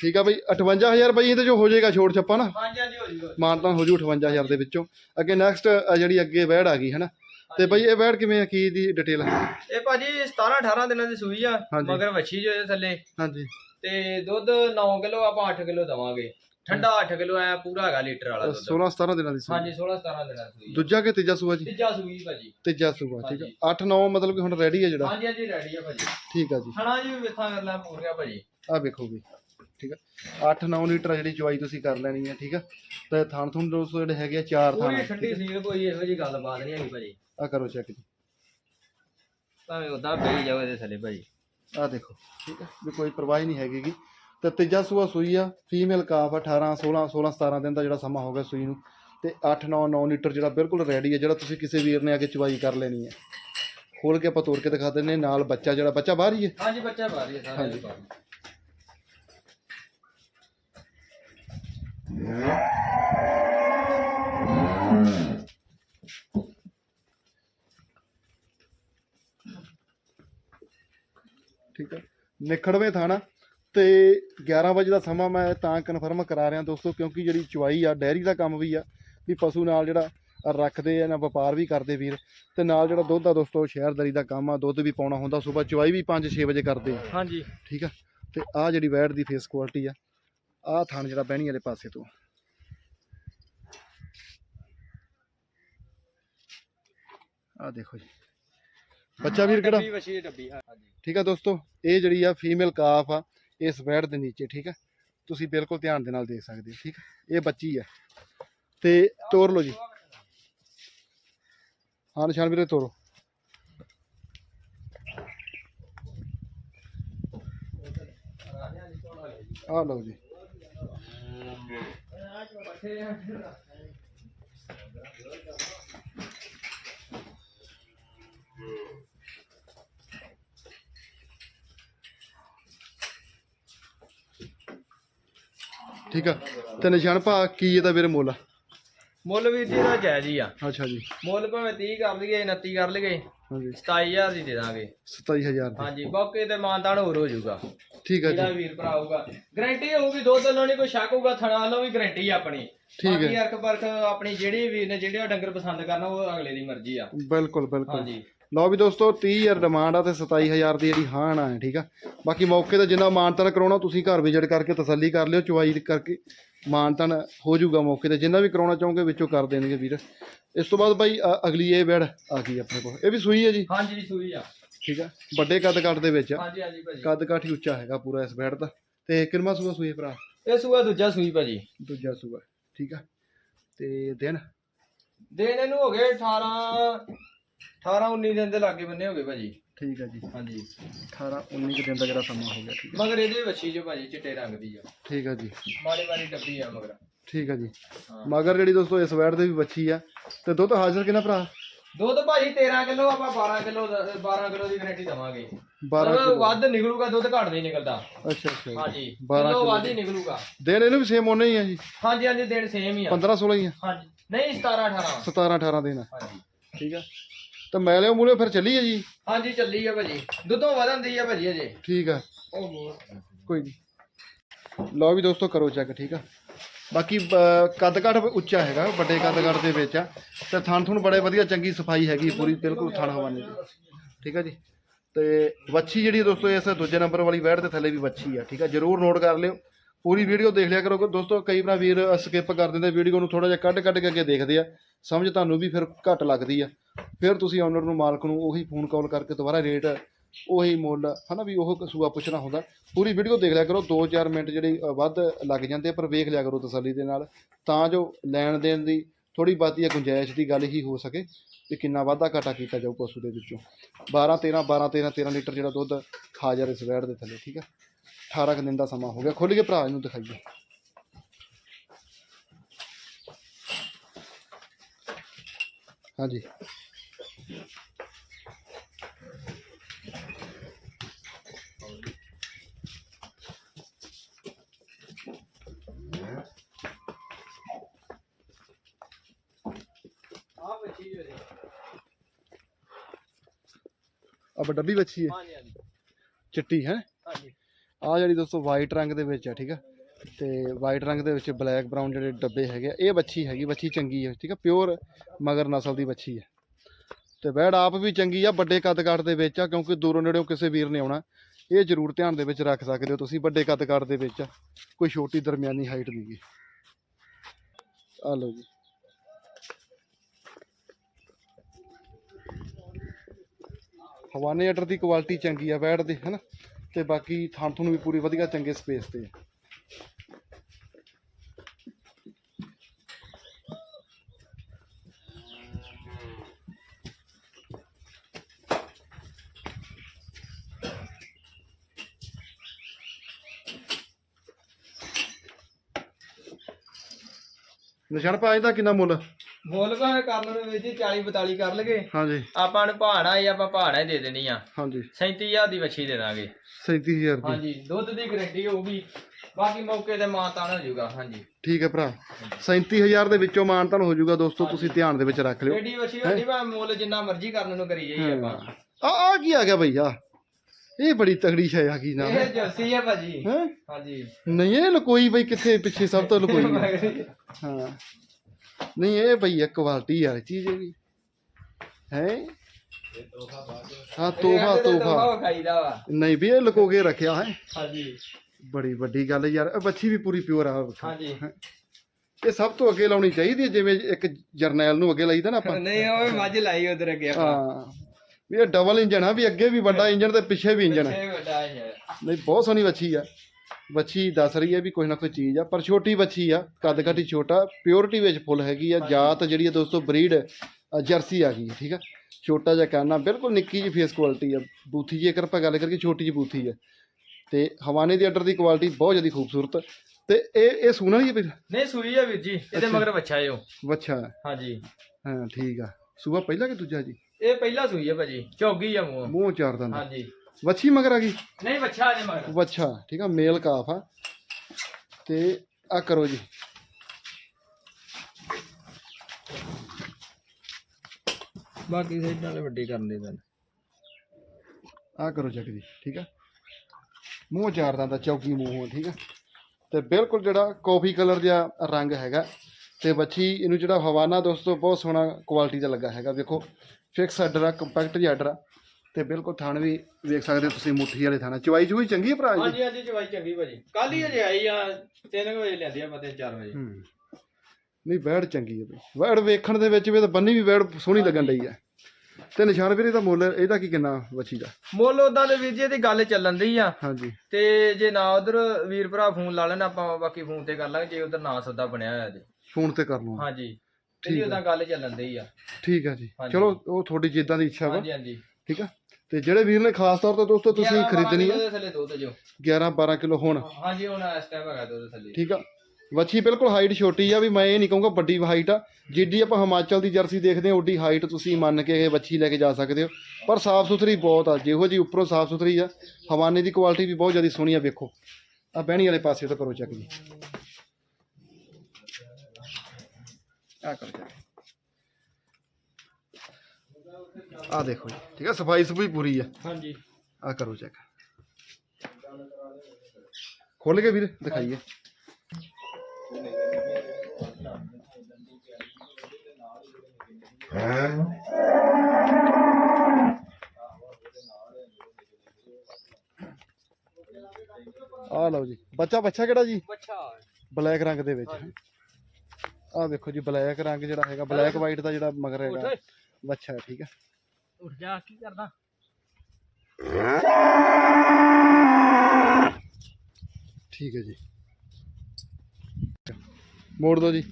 ਠੀਕ ਆ ਬਈ 58000 ਬਈ ਇਹਦੇ ਜੋ ਹੋ ਜਾਏਗਾ ਛੋੜ ਛੱਪਾ ਨਾ? ਹਾਂਜੀ ਹਾਂਜੀ ਹੋ ਜੂਗਾ। ਮਾਨਤਾਨ ਹੋ ਜੂ 58000 ਦੇ ਵਿੱਚੋਂ। ਅੱਗੇ ਨੈਕਸਟ ਜਿਹੜੀ ਅੱਗੇ ਵੈੜ ਆ ਗਈ ਹੈ ਨਾ ਤੇ ਬਈ ਇਹ ਵੈੜ ਕਿਵੇਂ ਆ? ਕੀ ਦੀ ਡਿਟੇਲ ਇਹ ਭਾਜੀ 17 18 ਦਿਨਾਂ ਦੀ ਸੂਈ ਆ। ਮਗਰ ਵੱਛੀ ਜੋ ਇਹਦੇ ਥੱਲੇ। ਹਾਂਜੀ। ਤੇ ਦੁੱਧ 9 ਕਿਲੋ ਆਪਾਂ 8 ਕਿਲੋ ਦਵਾਂਗੇ। ਠੰਡਾ 8 ਕਿਲੋ ਆ ਪੂਰਾ ਹੈਗਾ ਲੀਟਰ ਵਾਲਾ ਦੁੱਧ। 16 17 ਦਿਨਾਂ ਦੀ ਸੂਈ। ਹਾਂਜੀ 16 17 ਦਿਨਾਂ ਦੀ। ਦੂਜਾ ਕਿ ਤੀਜਾ ਸੂਆ ਜੀ? ਤੀਜਾ ਸੂਈ ਭਾਜੀ। ਤੀਜਾ ਸੂਆ ਠੀਕ ਆ। 8 9 ਮਤਲਬ ਕਿ ਹੁਣ ਰੈਡੀ ਹੈ ਜਿਹੜਾ? ਹਾਂਜੀ ਹਾਂਜੀ ਰੈਡੀ ਆ ਭਾਜੀ। ਠੀਕ ਆ ਜੀ। ਖਾਣਾ ਜੀ ਵਿਥਾ ਕਰ ਲੈ ਪੂਰੀਆਂ ਭਾਜੀ। ਆ ਵੇਖੋ ਵੀ ਠੀਕ ਆ? 8 9 ਲੀਟਰ ਜਿਹੜੀ ਚਵਾਈ ਤੁਸੀਂ ਕਰ ਲੈਣੀ ਹੈ ਠੀਕ ਆ? ਤੇ ਥਾਣ ਥੁਣ ਦੋਸਤੋ ਜਿਹੜੇ ਹੈਗੇ ਆ ਚਾਰ ਥਾਣ ਪੂਰੀ ਠੰਡੀ ਸੀਲ ਕੋਈ ਇਹੋ ਜੀ ਗੱਲਬਾਤ ਨਹੀਂ ਹੈਗੀ ਭਾਜੀ। ਆ ਕਰੋ ਚੈੱਕ ਜੀ। ਭਾਵੇਂ ਉਦਾਂ ਪਈ ਜਾਓ ਇਹਦੇ ਥੱਲੇ ਭਾਜੀ। ਆ ਦੇਖੋ ਠੀਕ ਆ? ਵੀ ਕੋਈ ਪਰਵਾਹ ਹੀ ਨਹੀਂ ਹੈਗੀਗੀ। ਤੇ ਤੀਜਾ ਸੂਆ ਸੂਈ ਆ ਫੀਮੇਲ ਕਾਫ 18 16 16 17 ਦਿਨ ਦਾ ਜਿਹੜਾ ਸਮਾਂ ਹੋ ਗਿਆ ਸੂਈ ਨੂੰ। ਤੇ 8 9 9 ਲੀਟਰ ਜਿਹੜਾ ਬਿਲਕੁਲ ਰੈਡੀ ਹੈ ਜਿਹੜਾ ਤੁਸੀਂ ਕਿਸੇ ਵੀਰ ਨੇ ਆ ਕੇ ਚਵਾਈ ਕਰ ਲੈਣੀ ਹੈ ਖੋਲ ਕੇ ਆਪਾਂ ਤੋੜ ਕੇ ਦਿਖਾ ਦਿੰਨੇ ਨਾਲ ਬੱਚਾ ਜਿਹੜਾ ਬੱਚਾ ਬਾਹਰ ਹੀ ਹੈ? ਹਾਂਜੀ ਬੱਚਾ ਬਾਰੀ ਹੈ ਸਾਰਾ ਜੀ ਠੀਕ ਹੈ। ਨਿਖੜਵੇਂ ਥਾਣਾ ਤੇ 11 ਵਜੇ ਦਾ ਸਮਾਂ ਮੈਂ ਤਾਂ ਕਨਫਰਮ ਕਰਾ ਰਿਹਾ ਦੋਸਤੋ ਕਿਉਂਕਿ ਜਿਹੜੀ ਚਵਾਈ ਆ ਡੈਰੀ ਦਾ ਕੰਮ ਵੀ ਆ ਵੀ ਪਸ਼ੂ ਨਾਲ ਜਿਹੜਾ ਰੱਖਦੇ ਆ ਨਾ ਵਪਾਰ ਵੀ ਕਰਦੇ ਵੀਰ ਤੇ ਨਾਲ ਜਿਹੜਾ ਦੁੱਧ ਦਾ ਦੋਸਤੋ ਸ਼ਹਿਰਦਾਰੀ ਦਾ ਕੰਮ ਆ ਦੁੱਧ ਵੀ ਪਾਉਣਾ ਹੁੰਦਾ ਸਵੇਰ ਚਵਾਈ ਵੀ 5-6 ਵਜੇ ਕਰਦੇ ਆ। ਹਾਂਜੀ। ਠੀਕ ਆ। ਤੇ ਆ ਜਿਹੜੀ ਵੈੜ ਦੀ ਫੇਸ ਕੁਆਲਿਟੀ ਆ ਆ ਥਣ ਜਿਹੜਾ ਬਹਿਣੀ ਵਾਲੇ ਪਾਸੇ ਤੋਂ। ਆ ਦੇਖੋ ਜੀ। ਬੱਚਾ ਵੀਰ ਕਿਹੜਾ? ਡੱਬੀ ਵਛੀ ਡੱਬੀ ਹਾਂਜੀ ਠੀਕ ਆ ਦੋਸਤੋ ਇਹ ਜਿਹੜੀ ਆ ਫੀਮੇਲ ਕਾਫ ਆ ਇਸ ਬੈਡ ਦੇ ਨੀਚੇ ਠੀਕ ਆ? ਤੁਸੀਂ ਬਿਲਕੁਲ ਧਿਆਨ ਦੇ ਨਾਲ ਦੇਖ ਸਕਦੇ ਹੋ ਠੀਕ ਇਹ ਬੱਚੀ ਆ। ਤੇ ਤੋਰ ਲਓ ਜੀ। ਹਾਂ ਨਿਸ਼ਾਨ ਵੀਰੇ ਤੋਰੋ। ਆ ਲਓ ਜੀ। ਠੀਕ ਆ। ਤੇ ਨਿਸ਼ਾਨ ਭਾ ਕੀ ਇਹਦਾ ਵੀਰੇ ਮੁੱਲ ਆ? ਮੁੱਲ ਵੀਰ ਜੀ ਦਾ ਜਾਇਜ਼ ਹੀ ਆ। ਅੱਛਾ ਜੀ। ਮੁੱਲ ਭਾਵੇਂ 30 ਕਰ ਲਈਏ 29 ਕਰ ਲਈਏ ਹਾਂਜੀ। 27000 ਦੀ ਦੇ ਦਾਂਗੇ। 27000 ਦੀ। ਹਾਂਜੀ ਬਾਕੀ ਤੇ ਮਾਨਤਾਨ ਹੋਰ ਹੋ ਜਾਊਗਾ। ਠੀਕ ਜਿਹੜਾ ਜੀ। ਵੀਰ ਭਰਾ ਹੋਊਗਾ। ਗਾਰੰਟੀ ਹੋਊਗੀ ਦੋ ਦਿਨਾਂ ਨਹੀਂ ਕੋਈ ਸ਼ੱਕ ਹੋਊਗਾ ਥਣਾ ਵੱਲੋਂ ਵੀ ਗਾਰੰਟੀ ਆਪਣੀ। ਠੀਕ ਹੈ। ਬਾਕੀ ਅਰਕ ਪਰਖ ਆਪਣੀ ਜਿਹੜੀ ਵੀਰ ਨੇ ਜਿਹੜੇ ਡੰਗਰ ਪਸੰਦ ਕਰਨਾ ਉਹ ਅਗਲੇ ਦੀ ਮਰਜ਼ੀ ਆ। ਬਿਲਕੁਲ ਬਿਲਕੁਲ। ਹਾਂਜੀ। ਲਓ ਵੀ ਦੋਸਤੋ 30000 ਡਿਮਾਂਡ ਆ ਤੇ 27000 ਦੀ ਜਿਹੜੀ ਹਾਨ ਆ ਠੀਕ ਆ। ਬਾਕੀ ਮੌਕੇ ਤੇ ਜਿੰਨਾ ਮਾਨਤਨ ਕਰਾਉਣਾ ਤੁਸੀਂ ਘਰ ਵਿਜ਼ਿਟ ਕਰਕੇ ਤਸੱਲੀ ਕਰ ਲਿਓ ਚੁਆਈ ਕਰਕੇ ਮਾਨਤਨ ਹੋ ਜਾਊਗਾ ਮੌਕੇ ਤੇ। ਜਿੰਨਾ ਵੀ ਕਰਾਉਣਾ ਚਾਹੋਗੇ ਵਿੱਚੋਂ ਕਰ ਦੇਣਗੇ ਵੀਰ। ਇਸ ਤੋਂ ਬਾਅਦ ਬਾਈ ਅ- ਅਗਲੀ ਇਹ ਬੈੜ ਆ ਗਈ ਆਪਣੇ ਕੋਲ। ਇਹ ਵੀ ਸੂਈ ਹੈ ਜੀ? ਹਾਂਜੀ ਸੂਈ ਆ। ਠੀਕ ਆ? ਵੱਡੇ ਕੱਦ ਕੱਟ ਦੇ ਵਿੱਚ ਆ। ਹਾਂਜੀ ਹਾਂਜੀ ਭਾਜੀ। ਕੱਦ ਕਾਠੀ ਉੱਚਾ ਹੈਗਾ ਪੂਰਾ ਇਸ ਬੈੜ ਦਾ। ਤੇ ਕਿੰਨਾ ਸੂਆ ਸੂਈ ਭਰਾ? ਇਹ ਸੂਆ ਦੂਜਾ ਸੂਈ ਭਾਜੀ। ਦੂਜਾ ਸੂਆ ਠੀਕ ਆ। ਤੇ ਦਿਨ? ਦਿਨ ਇਹਨੂੰ ਹੋ ਗਏ 18 18 19 ਦਿਨ ਦੇ ਲਾਗੇ ਬੰਨੇ ਹੋ ਗਏ ਭਾਜੀ। ਠੀਕ ਆ ਜੀ। ਹਾਂਜੀ। 18 19 ਕੁ ਦਿਨ ਦਾ ਜਿਹੜਾ ਸਮਾਂ ਹੋ ਗਿਆ ਠੀਕ ਆ। ਮਗਰ ਇਹਦੇ ਵੱਛੀ ਜੋ ਭਾਜੀ ਚਿੱਟੇ ਰੰਗ ਦੀ ਆ। ਠੀਕ ਆ ਜੀ। ਮਾੜੀ ਮਾੜੀ ਡੱਬੀ ਆ ਮਗਰ। ਠੀਕ ਆ ਜੀ। ਹਾਂ। ਮਗਰ ਜਿਹੜੀ ਦੋਸਤੋ ਇਸ ਵੈੜ ਦੇ ਵੀ ਬੱਚੀ ਆ। ਤੇ ਦੁੱਧ ਹਾਜ਼ਰ ਕਿੰਨਾ ਭਰਾ? ਦੁੱਧ ਭਾਜੀ 13 ਕਿਲੋ ਆਪਾਂ 12 ਕਿਲੋ 12 ਕਿਲੋ ਦੀ ਗਾਰੰਟੀ ਦਵਾਂਗੇ। 12 ਮਤਲਬ ਵੱਧ ਨਿਕਲੂਗਾ ਦੁੱਧ ਘੱਟ ਨਹੀਂ ਨਿਕਲਦਾ। ਅੱਛਾ ਅੱਛਾ ਹਾਂਜੀ 12 ਕਿਲੋ ਵੱਧ ਹੀ ਨਿਕਲੂਗਾ। ਦਿਨ ਇਹਨੂੰ ਵੀ ਸੇਮ ਉਹਨੇ ਹੀ ਆ ਜੀ। ਹਾਂਜੀ ਹਾਂਜੀ ਦਿਨ ਸੇਮ ਹੀ ਆ। 15 16 ਹੀ ਆ। ਹਾਂਜੀ। ਨਹੀਂ 17 18 17 18 ਦਿਨ। ਆ ਹਾਂਜੀ। ਠੀਕ ਆ। ਤਾਂ ਮੈਲੇ ਮੂਲੇ ਫਿਰ ਚੱਲੀ ਆ ਜੀ? ਹਾਂਜੀ ਚੱਲੀ ਆ ਭਾਜੀ। ਦੁੱਧੋਂ ਵਧਣਦੀ ਆ ਭਾਜੀ ਅਜੇ। ਠੀਕ ਆ। ਕੋਈ ਨਹੀਂ ਲਓ ਵੀ ਦੋਸਤੋ ਕਰੋ ਚੈੱਕ ਠੀਕ ਆ? ਬਾਕੀ ਅਹ, ਕੱਦ ਕਾਠ ਉੱਚਾ ਹੈਗਾ ਵੱਡੇ ਕੱਦ ਕਾਠ ਦੇ ਵਿੱਚ ਆ। ਤੇ ਥਣ ਥੁਣ ਬੜੇ ਵਧੀਆ ਚੰਗੀ ਸਫ਼ਾਈ ਹੈਗੀ ਪੂਰੀ ਬਿਲਕੁਲ ਥਣ ਹਵਾਨੇ ਦੀ ਠੀਕ ਆ ਜੀ? ਤੇ ਵੱਛੀ ਜਿਹੜੀ ਦੋਸਤੋ ਇਸ ਦੂਜੇ ਨੰਬਰ ਵਾਲੀ ਵੈੜ ਦੇ ਥੱਲੇ ਵੀ ਵੱਛੀ ਆ ਠੀਕ ਆ? ਜਰੂਰ ਨੋਟ ਕਰ ਲਿਓ। ਪੂਰੀ ਵੀਡੀਓ ਦੇਖ ਲਿਆ ਕਰੋ ਦੋਸਤੋ ਕਈ ਵਾਰ ਵੀਰ ਸਕਿਪ ਕਰ ਦਿੰਦੇ ਵੀਡੀਓ ਨੂੰ ਥੋੜਾ ਜਿਹਾ ਕੱਢ ਕੱਢ ਕੇ ਅੱਗੇ ਦੇਖਦੇ ਆ। ਸਮਝ ਤੁਹਾਨੂੰ ਵੀ ਫਿਰ ਘੱਟ ਲੱਗਦੀ ਆ। ਫਿਰ ਤੁਸੀਂ ਓਨਰ ਨੂੰ ਮਾਲਕ ਨੂੰ ਉਹੀ ਫੋਨ ਕਾਲ ਕਰਕੇ ਦੁਬਾਰਾ ਰੇਟ ਉਹੀ ਮੁੱਲ ਹਨਾ ਵੀ ਉਹ ਕਸੂਆ ਪੁੱਛਣਾ ਹੁੰਦਾ। ਪੂਰੀ ਵੀਡੀਓ ਦੇਖ ਲਿਆ ਕਰੋ 2-4 ਮਿੰਟ ਜਿਹੜੀ ਅ, ਵੱਧ ਲੱਗ ਜਾਂਦੇ ਆ, ਪਰ ਵੇਖ ਲਿਆ ਕਰੋ ਤਸੱਲੀ ਦੇ ਨਾਲ। ਤਾਂ ਜੋ ਲੈਣ ਦੇਣ ਦੀ ਥੋੜੀ ਬਾਤੀ ਗੁੰਜਾਇਸ਼ ਦੀ ਗੱਲ ਹੀ ਹੋ ਸਕੇ ਵੀ ਕਿੰਨਾ ਵਾਧਾ ਘਾਟਾ ਕੀਤਾ ਜਾਊ ਪਸ਼ੂ ਦੇ ਵਿੱਚੋਂ। 12 13 12 13 13 ਲੀਟਰ ਜਿਹੜਾ ਦੁੱਧ ਹਾਜ਼ਰ ਇਸ ਵੈੜ ਦੇ ਥੱਲੇ ਠੀਕ ਆ? 18 ਕੁ ਦਿਨ ਦਾ ਸਮਾਂ ਹੋ ਗਿਆ। ਖੁੱਲ ਕੇ ਭਰਾ ਇਹਨੂੰ ਦਿਖਾਈਏ। ਹਾਂਜੀ। ਆ ਡੱਬੀ ਬੱਚੀ ਹੈ ਹਾਂਜੀ ਹਾਂਜੀ। ਚਿੱਟੀ ਹੈ? ਹਾਂਜੀ। ਆ ਜਿਹੜੀ ਦੋਸਤੋ ਵਾਈਟ ਰੰਗ ਦੇ ਵਿੱਚ ਆ ਠੀਕ ਆ? ਤੇ ਵਾਈਟ ਰੰਗ ਦੇ ਵਿੱਚ ਬਲੈਕ ਬਰਾਊਨ ਜਿਹੜੇ ਡੱਬੇ ਹੈਗੇ ਆ, ਇਹ ਬੱਚੀ ਹੈਗੀ ਬੱਚੀ ਚੰਗੀ ਹੈ ਠੀਕ ਆ? ਪਿਓਰ ਮਗਰ ਨਸਲ ਦੀ ਬੱਚੀ ਹੈ ਤੇ ਵੈੜ ਆਪ ਵੀ ਚੰਗੀ ਆ ਵੱਡੇ ਕੱਦ ਕਾਠ ਦੇ ਵਿੱਚ ਆ ਕਿਉਂਕਿ ਦੂਰੋਂ ਨੇੜਿਓਂ ਕਿਸੇ ਵੀਰ ਨੇ ਆਉਣਾ। ਇਹ ਜ਼ਰੂਰ ਧਿਆਨ ਦੇ ਵਿੱਚ ਰੱਖ ਸਕਦੇ ਹੋ ਤੁਸੀਂ ਵੱਡੇ ਕੱਦ ਕਾਠ ਦੇ ਵਿੱਚ ਆ। ਕੋਈ ਛੋਟੀ ਦਰਮਿਆਨੀ ਹਾਈਟ ਨਹੀਂ ਗੀ। ਆ ਲਓ ਜੀ। ਹਵਾਨੇ ਆਰਡਰ ਦੀ ਕੁਆਲਿਟੀ ਚੰਗੀ ਆ ਵੈੜ ਦੀ, ਹੈਨਾ? ਤੇ ਬਾਕੀ ਥਣ ਥੁਣ ਵੀ ਪੂਰੀ ਵਧੀਆ ਚੰਗੇ ਸਪੇਸ ਤੇ ਆ। ਨਿਸ਼ਾਨ ਭਾਅ ਇਹਦਾ ਕਿੰਨਾ ਮੁੱਲ? ਮੁੱਲ ਭਾਵੇਂ ਕਰ ਲਓ ਵੀਰ ਜੀ 40 42 ਕਰ ਲਗੇ ਹਾਂਜੀ। ਆਪਾਂ ਨੂੰ ਪਹਾੜਾ ਹੀ ਆਪਾਂ ਪਹਾੜਾ ਹੀ ਦੇ ਦੇਣੀ ਆ। ਹਾਂਜੀ। 37000 ਦੀ ਵੱਛੀ ਦੇ ਦਾਂਗੇ। 37000 ਦੀ। ਹਾਂਜੀ ਦੁੱਧ ਦੀ ਗਾਰੰਟੀ ਹੋਊਗੀ। ਬਾਕੀ ਮੌਕੇ ਤੇ ਮਾਂ ਤਾਣ ਹੋ ਜਾਊਗਾ ਹਾਂਜੀ। ਠੀਕ ਹੈ ਭਰਾ। 37000 ਦੇ ਵਿੱਚੋਂ ਮਾਨਤਨ ਹੋ ਜਾਊਗਾ ਦੋਸਤੋ ਤੁਸੀਂ ਧਿਆਨ ਦੇ ਵਿੱਚ ਰੱਖ ਲਿਓ। ਐਡੀ ਵੱਛੀ ਹੁੰਦੀ ਭਾਵੇਂ ਮੁੱਲ ਜਿੰਨਾ ਮਰਜ਼ੀ ਕਰਨ ਨੂੰ ਕਰੀ ਜਾਈਏ ਆਪਾਂ। ਆ ਆ ਕੀ ਆ ਗਿਆ ਭਈਆ? ਇਹ ਬੜੀ ਤਗੜੀ ਸ਼ੈ ਆ ਗਈ ਨਾ। ਇਹ ਜਰਸੀ ਹੈ ਭਾਜੀ। ਹਾਂਜੀ। ਨਹੀਂ ਇਹ ਲਕੋਈ ਬਈ ਕਿੱਥੇ ਪਿੱਛੇ ਸਭ ਤੋਂ ਲਕੋਈ [laughs] ਹਾਂ। ਨਹੀਂ ਇਹ ਭਈ ਇੱਕ ਕੁਆਲਿਟੀ ਆ ਚੀਜ਼ ਇਹ ਵੀ ਹੈ? ਹਾਂ ਤੋਹਫਾ ਤੋਹਫਾ। ਤੋਹਫਾ ਖਾਈਦਾ ਵਾ। ਨਹੀਂ ਵੀ ਇਹ ਲਕੋ ਕੇ ਰੱਖਿਆ ਹੈ। ਹਾਂਜੀ। ਬੜੀ ਵੱਡੀ ਗੱਲ ਯਾਰ ਇਹ ਬੱਚੀ ਵੀ ਪੂਰੀ ਪਿਓਰ ਆ ਹਾਂਜੀ। ਇਹ ਸਭ ਤੋਂ ਅੱਗੇ ਲਾਉਣੀ ਚਾਹੀਦੀ ਹੈ ਜਿਵੇਂ ਇੱਕ ਜਰਨੈਲ ਨੂੰ ਅੱਗੇ ਲਾਈਦਾ ਨਾ ਆਪਾਂ। ਨਹੀਂ ਉਹ ਮੱਝ ਲਾਈ ਉਧਰ ਅੱਗੇ ਆਪਾਂ। ਹਾਂ। ਵੀ ਇਹ ਡਬਲ ਇੰਜਨ ਆ ਵੀ ਅੱਗੇ ਵੀ ਵੱਡਾ ਇੰਜਨ ਤੇ ਪਿੱਛੇ ਵੀ ਇੰਜਨ ਹੈ ਪਿੱਛੇ ਵੱਡਾ ਹੈ ਨਹੀਂ ਬਹੁਤ ਸੋਹਣੀ ਵੱਛੀ ਆ। ਵੱਛੀ ਦੱਸ ਰਹੀ ਹੈ ਵੀ ਕੋਈ ਨਾ ਕੋਈ ਚੀਜ਼ ਆ ਪਰ ਛੋਟੀ ਵੱਛੀ ਆ ਕੱਦ ਕਾਠੀ ਛੋਟਾ ਪਿਓਰਿਟੀ ਵਿੱਚ ਫੁੱਲ ਹੈਗੀ ਆ ਜਾਤ ਜਿਹੜੀ ਆ ਦੋਸਤੋ ਬਰੀਡ ਜਰਸੀ ਆ ਗਈ ਠੀਕ ਆ? ਛੋਟਾ ਜਿਹਾ ਕਾਨਾ ਬਿਲਕੁਲ ਨਿੱਕੀ ਜਿਹੀ ਫੇਸ ਕੁਆਲਿਟੀ ਆ ਬੂਥੀ ਜੀ ਅਗਰ ਆਪਾਂ ਗੱਲ ਕਰੀਏ ਛੋਟੀ ਜਿਹੀ ਬੂਥੀ ਆ। ਤੇ ਹਵਾਨੇ ਦੀ ਅੱਡਰ ਦੀ ਕੁਆਲਿਟੀ ਬਹੁਤ ਜ਼ਿਆਦਾ ਖੂਬਸੂਰਤ। ਤੇ ਇਹ ਇਹ ਸੂਣਾ ਹੀ ਹੈ ਵੀਰ? ਨਹੀਂ ਸੂਈ ਆ ਵੀਰ ਜੀ ਇਹਦੇ ਮਗਰ ਬੱਚਾ ਏ ਉਹ। ਹਾਂਜੀ। ਹਾਂ ਠੀਕ ਆ। ਸੂਆ ਪਹਿਲਾ ਕਿ ਦੂਜਾ ਜੀ? ਇਹ ਪਹਿਲਾ ਸੂਈ ਆ ਭਾਜੀ ਚੌਗੀ ਆ ਮੂੰਹ। ਮੂੰਹ ਚਾਰ ਦੰਦ। ਹਾਂਜੀ। ਵੱਛੀ ਮਗਰ ਆ ਗਈ? ਨਹੀਂ ਬੱਚਾ ਇਹਦੇ ਮਗਰ ਵੱਛਾ ਠੀਕ ਆ ਮੇਲ ਕਾਫ ਆ। ਤੇ ਆ ਕਰੋ ਜੀ। ਬਾਕੀ ਸਾਈਡ ਨਾਲ ਵੱਡੀ ਕਰਨ ਦੇ ਦਨ ਆ ਕਰੋ ਚੈੱਕ ਜੀ ਠੀਕ ਆ। ਮੂੰਹ ਚਾਰ ਦੰਦ ਦਾ ਚੌਕੀ ਮੂੰਹ ਆ, ਠੀਕ ਆ। ਤੇ ਬਿਲਕੁਲ ਜਿਹੜਾ ਕਾਫੀ ਕਲਰ ਜਿਹਾ ਰੰਗ ਹੈਗਾ ਤੇ ਬੱਚੀ ਇਹਨੂੰ ਜਿਹੜਾ ਹਵਾਨਾ ਦੋਸਤੋ ਬਹੁਤ ਸੋਹਣਾ ਕੁਆਲਿਟੀ ਦਾ ਲੱਗਾ ਹੈਗਾ। ਵੇਖੋ ਫਿਕਸ ਆਰਡਰ ਆ ਕੰਪੈਕਟ ਜਿਹਾ ਆਰਡਰ ਆ। ਤੇ ਬਿਲਕੁਲ ਥਣ ਵੀ ਵੇਖ ਸਕਦੇ ਹੋ ਤੁਸੀਂ ਮੁੱਠੀ ਵਾਲੇ ਥਾਣਾ। ਚਵਾਈ ਚੂਈ ਚੰਗੀ ਹੈ ਭਰਾ ਜੀ? ਹਾਂਜੀ ਹਾਂਜੀ ਚਵਾਈ ਚੰਗੀ ਭਾਜੀ। ਕੱਲ ਹੀ ਅਜੇ ਆਈ ਆ 3 ਵਜੇ ਲੈਂਦੀ ਆ ਪਤੇ 4 ਵਜੇ। ਹੂੰ। ਨਹੀਂ ਵੈੜ ਚੰਗੀ ਹੈ ਬਈ ਵੈੜ ਵੇਖਣ ਦੇ ਵਿੱਚ ਵੀ ਤਾਂ ਬੰਨੀ ਵੀ ਵੈੜ ਸੋਹਣੀ ਲੱਗਣ ਡਈ ਹੈ। ਤੇ ਨਿਸ਼ਾਨ ਵੀਰੇ ਦਾ ਮੁੱਲ ਇਹਦਾ ਕੀ ਕਿੰਨਾ ਬੱਚੀ ਦਾ ਮੁੱਲ ਉਦਾਂ ਦੇ ਵੀਰ ਜੀ ਇਹਦੀ ਗੱਲ ਚੱਲਣ ਦੀ ਆ। ਹਾਂਜੀ। ਤੇ ਜੇ ਨਾ ਉਧਰ ਵੀਰ ਭਰਾ ਫੋਨ ਲਾ ਲੈਣ ਆਪਾਂ ਬਾਕੀ ਫੋਨ ਤੇ ਕਰ ਲਾਂਗੇ ਜੇ ਉਧਰ ਨਾ ਸੌਦਾ ਬਣਿਆ ਹੋਇਆ ਜੀ ਫੋਨ ਤੇ ਕਰ ਲਵਾਂ ਹਾਂਜੀ। ਇਹਦੀ ਉਦਾਂ ਗੱਲ ਚੱਲਣ ਦੀ ਆ। ਠੀਕ ਹੈ ਜੀ। ਹਾਂਜੀ। ਚਲੋ ਉਹ ਤੁਹਾਡੀ ਜਿੱਦਾਂ ਦੀ ਇੱਛਾ ਵਾ। ਹਾਂਜੀ ਹਾਂਜੀ। ਠੀਕ ਆ? ਤੇ ਜਿਹੜੇ ਵੀਰ ਨੇ ਖਾਸ ਤੌਰ ਤੇ ਦੋਸਤੋ ਤੁਸੀਂ ਖਰੀਦਣੀ ਉਹਦੇ ਥੱਲੇ ਦੁੱਧ ਜੋ। 11 12 ਕਿਲੋ ਹੁਣ। ਹਾਂਜੀ ਹੁਣ ਇਸ ਟਾਈਮ ਹੈਗਾ ਦੁੱਧ ਥੱਲੇ। ਠੀਕ ਆ। ਵੱਛੀ ਬਿਲਕੁਲ ਹਾਈਟ ਛੋਟੀ ਆ ਵੀ ਮੈਂ ਇਹ ਨਹੀਂ ਕਹੂੰਗਾ ਵੱਡੀ ਹਾਈਟ ਆ। ਜਿੱਡੀ ਆਪਾਂ ਹਿਮਾਚਲ ਦੀ ਜਰਸੀ ਦੇਖਦੇ ਹਾਂ ਓਡੀ ਹਾਈਟ ਤੁਸੀਂ ਮੰਨ ਕੇ ਇਹ ਵੱਛੀ ਲੈ ਕੇ ਜਾ ਸਕਦੇ ਹੋ। ਪਰ ਸਾਫ਼ ਸੁਥਰੀ ਬਹੁਤ ਆ ਜਿਹੋ ਜੀ ਉੱਪਰੋਂ ਸਾਫ਼ ਸੁਥਰੀ ਆ। ਹਵਾਨੇ ਦੀ ਕੁਆਲਿਟੀ ਵੀ ਬਹੁਤ ਜ਼ਿਆਦਾ ਸੋਹਣੀ ਆ ਵੇਖੋ। ਆ ਬਹਿਣੀ ਵਾਲੇ ਪਾਸੇ ਤੋਂ ਕਰੋ ਚੈੱਕ ਜੀ। ਆ ਕਰੋ check। ਆ ਦੇਖੋ ਜੀ ਠੀਕ ਆ ਸਫ਼ਾਈ ਸਫੂਈ ਪੂਰੀ ਆ। ਹਾਂਜੀ। ਆ ਕਰੋ ਚੈੱਕ ਖੋਲ ਕੇ ਵੀਰ ਦਿਖਾਈਏ। ਆ ਲਓ ਜੀ ਬੱਚਾ ਬੱਚਾ ਕਿਹੜਾ ਜੀ? ਬੱਚਾ। ਬਲੈਕ ਰੰਗ ਦੇ ਵਿੱਚ। ਆ ਵੇਖੋ ਜੀ ਬਲੈਕ ਰੰਗ ਜਿਹੜਾ ਹੈਗਾ ਬਲੈਕ ਵਾਈਟ ਦਾ ਜਿਹੜਾ ਮਗਰ ਹੈਗਾ। ਬੱਚਾ ਹੈ, ਠੀਕ ਹੈ ਉੱਠ ਜਾ ਕੀ ਕਰਦਾ? ਠੀਕ ਹੈ ਜੀ। ਮੋੜ ਦੋ ਜੀ।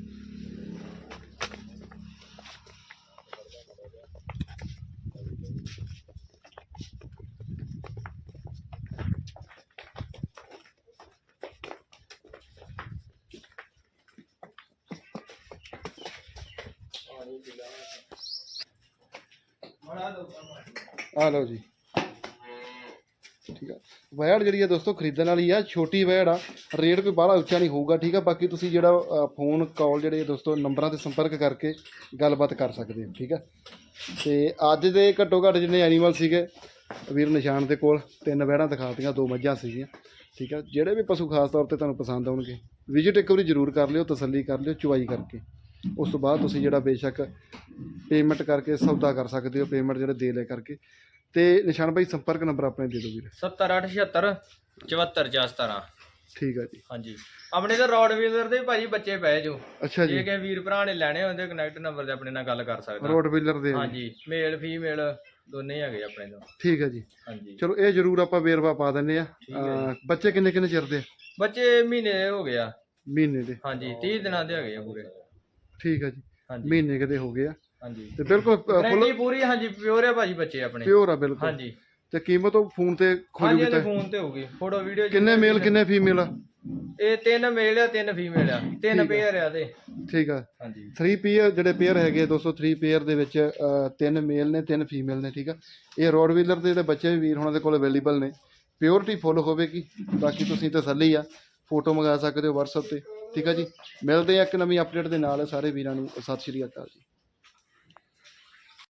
ਲਓ ਜੀ। ਠੀਕ ਆ। ਵੈੜ ਜਿਹੜੀ ਆ ਦੋਸਤੋ ਖਰੀਦਣ ਵਾਲੀ ਆ, ਛੋਟੀ ਵੈੜ ਆ। ਰੇਟ ਕੋਈ ਬਾਹਲਾ ਉੱਚਾ ਨਹੀਂ ਹੋਊਗਾ, ਠੀਕ ਆ? ਬਾਕੀ ਤੁਸੀਂ ਜਿਹੜਾ ਫੋਨ ਕਾਲ ਜਿਹੜੇ ਦੋਸਤੋ ਨੰਬਰਾਂ ਤੇ ਸੰਪਰਕ ਕਰਕੇ ਗੱਲਬਾਤ ਕਰ ਸਕਦੇ ਹੋ, ਠੀਕ ਆ? ਤੇ ਅੱਜ ਦੇ ਘੱਟੋ ਘੱਟ ਜਿੰਨੇ ਐਨੀਮਲ ਸੀਗੇ, ਵੀਰ ਨਿਸ਼ਾਨ ਦੇ ਕੋਲ ਤਿੰਨ ਵੈੜਾਂ ਦਿਖਾਤੀਆਂ, ਦੋ ਮੱਝਾਂ ਸੀਗੀਆਂ, ਠੀਕ ਆ? ਜਿਹੜੇ ਵੀ ਪਸ਼ੂ ਖਾਸ ਤੌਰ ਤੇ ਤੁਹਾਨੂੰ ਪਸੰਦ ਆਉਣਗੇ ਵਿਜ਼ਿਟ ਇੱਕ ਵਾਰੀ ਜ਼ਰੂਰ ਕਰ ਲਿਓ, ਤਸੱਲੀ ਕਰ ਲਿਓ, ਚੁਆਈ ਕਰਕੇ। ਉਸ ਤੋਂ ਬਾਅਦ ਤੁਸੀਂ ਜਿਹੜਾ ਬੇਸ਼ੱਕ ਪੇਮੈਂਟ ਕਰਕੇ ਸੌਦਾ ਕਰ ਸਕਦੇ ਹੋ ਪੇਮੈਂਟ ਜਿਹੜੇ ਦੇ ਲੈ ਕਰਕੇ। ਤੇ ਨਿਸ਼ਾਨ ਭਾਈ ਸੰਪਰਕ ਨੰਬਰ ਆਪਣੇ ਦੇ ਦਿਓ ਵੀਰੇ। 7876 74 ਠੀਕ ਆ ਜੀ। ਹਾਂਜੀ। ਆਪਣੇ ਤਾਂ ਰੋਡ ਵੀਲਰ ਦੇ ਭਾਜੀ ਬੱਚੇ ਪਏ ਜੋ। ਅੱਛਾ ਜੇ। ਜੀ ਕਿ ਵੀਰ ਭਰਾ ਨੇ ਲੈਣੇ ਹੁੰਦੇ ਕਨੈਕਟ ਨੰਬਰ ਤੇ ਆਪਣੇ ਨਾਲ ਗੱਲ ਕਰ ਸਕਦਾ। ਰੋਡ ਵੀਲਰ ਦੇ। ਹਾਂਜੀ। ਮੇਲ ਫੀਮੇਲ ਦੋਨੇ ਹੈਗੇ ਆਪਣੇ ਤੋਂ। ਠੀਕ ਹੈ ਜੀ। ਹਾਂਜੀ। ਚਲੋ ਇਹ ਜ਼ਰੂਰ ਆਪਾਂ ਵੇਰਵਾ ਪਾ ਦਿੰਨੇ ਆ। ਬੱਚੇ ਕਿੰਨੇ ਕਿੰਨੇ ਚਿਰ ਦੇ? ਆ? ਬੱਚੇ ਮਹੀਨੇ ਦੇ ਹੋ ਗਿਆ ਮਹੀਨੇ ਦੇ। ਹਾਂਜੀ 30 ਦਿਨਾਂ ਦੇ ਹੈਗੇ ਆ ਪੂਰੇ। ਠੀਕ ਆ ਜੀ। ਮਹੀਨੇ ਕਦੇ ਹੋ ਗਏ ਆ। ਹਾਂਜੀ। ਤੇ ਬਿਲਕੁਲ ਫੁੱਲ ਗਰੰਟੀ ਪੂਰੀ ਹਾਂਜੀ ਪਿਓਰ ਹੈ ਭਾਜੀ ਬੱਚੇ ਆਪਣੇ। ਪਿਓਰ ਆ ਬਿਲਕੁਲ। ਹਾਂਜੀ। ਤੇ ਕੀਮਤ ਉਹ ਫੋਨ ਤੇ ਹਾਂਜੀ ਖੋਜੂਗੀ ਇਹਦੇ ਤਾਂ ਫੋਨ ਤੇ ਹੋਊਗੀ। ਫੋਟੋ ਵੀਡੀਓ ਕਿੰਨੇ ਮੇਲ ਕਿੰਨੇ ਫੀਮੇਲ ਆ? ਇਹ ਤਿੰਨ ਮੇਲ ਆ ਤਿੰਨ ਫੀਮੇਲ ਆ। ਤਿੰਨ ਪੇਅਰ ਆ ਤੇ ਠੀਕ ਆ। ਹਾਂਜੀ। 3 ਪੇਅਰ ਜਿਹੜੇ ਪੇਅਰ ਹੈਗੇ 203 ਪੇਅਰ ਦੇ ਵਿੱਚ ਤਿੰਨ ਮੇਲ ਨੇ ਤਿੰਨ ਫੀਮੇਲ ਨੇ ਠੀਕ ਆ। ਇਹ ਰੋਡ ਵੀਲਰ ਦੇ ਜਿਹੜੇ ਬੱਚੇ ਵੀ ਵੀਰ ਹੋਣਾ ਦੇ ਕੋਲ ਅਵੇਲੇਬਲ ਨੇ। ਪਿਓਰਿਟੀ ਫੁੱਲ ਹੋਵੇਗੀ ਬਾਕੀ ਤੁਸੀਂ ਤਸੱਲੀ ਆ। ਫੋਟੋ ਮੰਗਾ ਸਕਦੇ ਹੋ WhatsApp ਤੇ। ਠੀਕ ਆ ਜੀ। ਮਿਲਦੇ ਆ ਇੱਕ ਨਵੀਂ ਅਪਡੇਟ ਦੇ ਨਾਲ ਸਾਰੇ ਵੀਰਾਂ ਨੂੰ। ਸਤਿ ਸ਼੍ਰੀ ਅਕਾਲ ਜੀ।